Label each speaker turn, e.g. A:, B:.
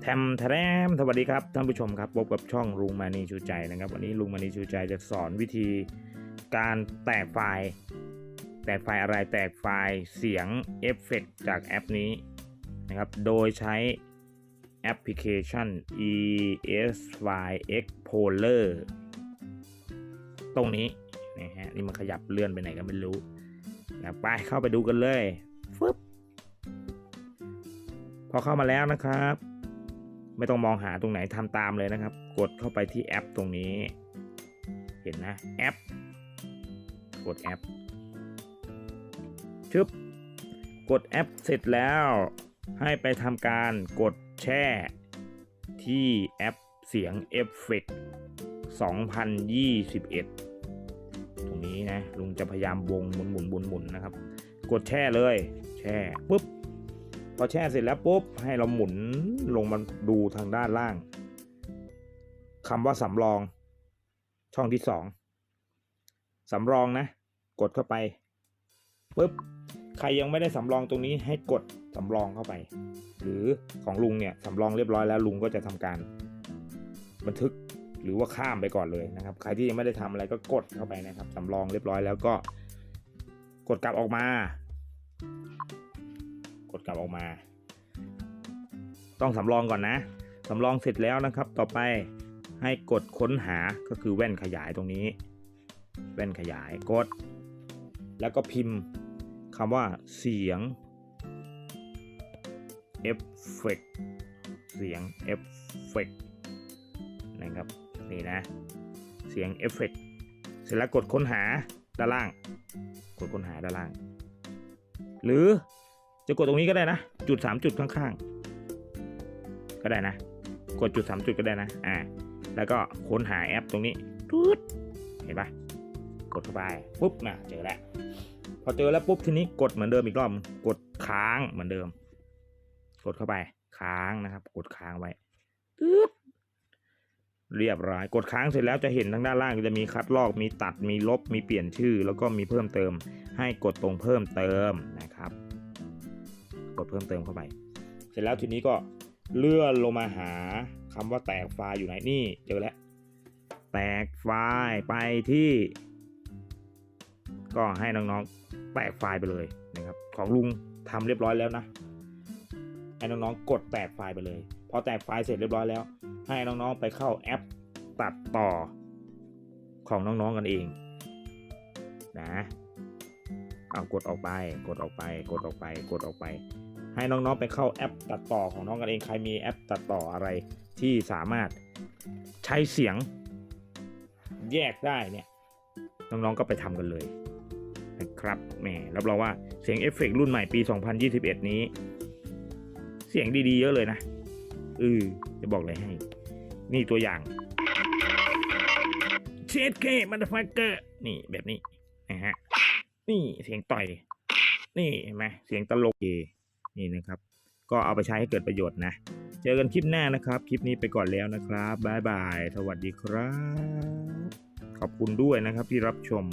A: แทมแทมสวัสดีครับท่านผู้ชมครับพบกับช่องลุงมานีชูใจนะครับ วันนี้ลุงมานีชูใจจะสอนวิธีการแตกไฟล์ แตกไฟล์อะไรแตกไฟล์เสียงเอฟเฟกต์จากแอปนี้นะครับ โดยใช้แอปพลิเคชัน ESY Expoler ตรงนี้นะฮะนี่มันขยับเลื่อนไปไหนก็ไม่รู้นะไปเข้าไปดูกันเลยฟึบพอเข้ามาแล้วนะครับ ไม่ต้องมองหาตรงไหนทำตามเลยนะครับ กดเข้าไปที่แอปตรงนี้ เห็นนะแอป กดแอปชึบกดแอปเสร็จแล้ว ให้ไปทำการกดแช่ ที่แอปเสียงเอฟเฟก2021 ตรงนี้นะลุงจะพยายามวงหมุนหมุนหมุนหมุนนะครับ กดแช่เลย แช่ปุ๊บ พอแช่เสร็จแล้วปุ๊บให้เราหมุนลงมาดูทางด้านล่างคำว่าสำรอง ช่องที่สองสำรองนะ กดเข้าไปปุ๊บใครยังไม่ได้สำรองตรงนี้ให้กดสำรองเข้าไป หรือของลุงเนี่ยสำรองเรียบร้อยแล้วลุงก็จะทำการ บันทึกหรือว่าข้ามไปก่อนเลยนะครับ ใครที่ยังไม่ได้ทำอะไรก็กดเข้าไปนะครับสำรองเรียบร้อยแล้วก็ กดกลับออกมา ลับออกมา ต้องสำรองก่อนนะสำรองเสร็จแล้วนะครับ ต่อไปให้กดค้นหาก็คือแว่นขยายตรงนี้ แว่นขยายกด แล้วก็พิมพ์คำว่าเสียงเอฟเฟกเสียงเอฟเฟกนะครับนี่นะ เสียงเอฟเฟกเสร็จแล้วกดค้นหาด้านล่าง กดค้นหาด้านล่าง หรือ จะกดตรงนี้ก็ได้นะ จุด 3 จุดข้างๆ ก็ได้นะ กดจุด 3 จุดก็ได้นะ อ่า แล้วก็ค้นหาแอปตรงนี้ทุดเห็นปะกดเข้าไปปุ๊บนะเจอแล้ว พอเจอแล้วปุ๊บทีนี้กดเหมือนเดิมอีกรอบ กดค้างเหมือนเดิม กดเข้าไปค้างนะครับ กดค้างไว้ตึ๊ดเรียบร้อย กดค้างเสร็จแล้วจะเห็นทางด้านล่างจะมีคัดลอก มีตัด มีลบ มีเปลี่ยนชื่อ แล้วก็มีเพิ่มเติม ให้กดตรงเพิ่มเติมนะครับ กดเพิ่มเติมเข้าไป เสร็จแล้วทีนี้ก็เลื่อนลงมาหาคำว่าแตกไฟล์อยู่ไหนนี่เจอแล้ว แตกไฟล์ไปที่ ก็ให้น้องๆแตกไฟล์ไปเลยนะครับ ของลุงทำเรียบร้อยแล้วนะให้น้องๆกดแตกไฟล์ไปเลย พอแตกไฟล์เสร็จเรียบร้อยแล้ว ให้น้องๆไปเข้าแอปตัดต่อของน้องๆกันเองนะเอากดออกไป กดออกไป กดออกไป กดออกไป ให้น้องๆไปเข้าแอปตัดต่อของน้องกันเองใครมีแอปตัดต่ออะไรที่สามารถใช้เสียงแยกได้เนี่ยน้องๆก็ไปทำกันเลยนะครับแหมรับรองว่าเสียงเอฟเฟกรุ่นใหม่ปี 2021 นี้ เสียงดีๆ เยอะเลยนะเออจะบอกเลยให้ นี่ตัวอย่างเชดเคมันฟักเกอร์นี่แบบนี้นะฮะนี่เสียงต่อย นี่เห็นไหมเสียงตลกเอ นี่นะครับ ก็เอาไปใช้ให้เกิดประโยชน์นะ เจอกันคลิปหน้านะครับ คลิปนี้ไปก่อนแล้วนะครับบ๊ายบาย สวัสดีครับ ขอบคุณด้วยนะครับที่รับชม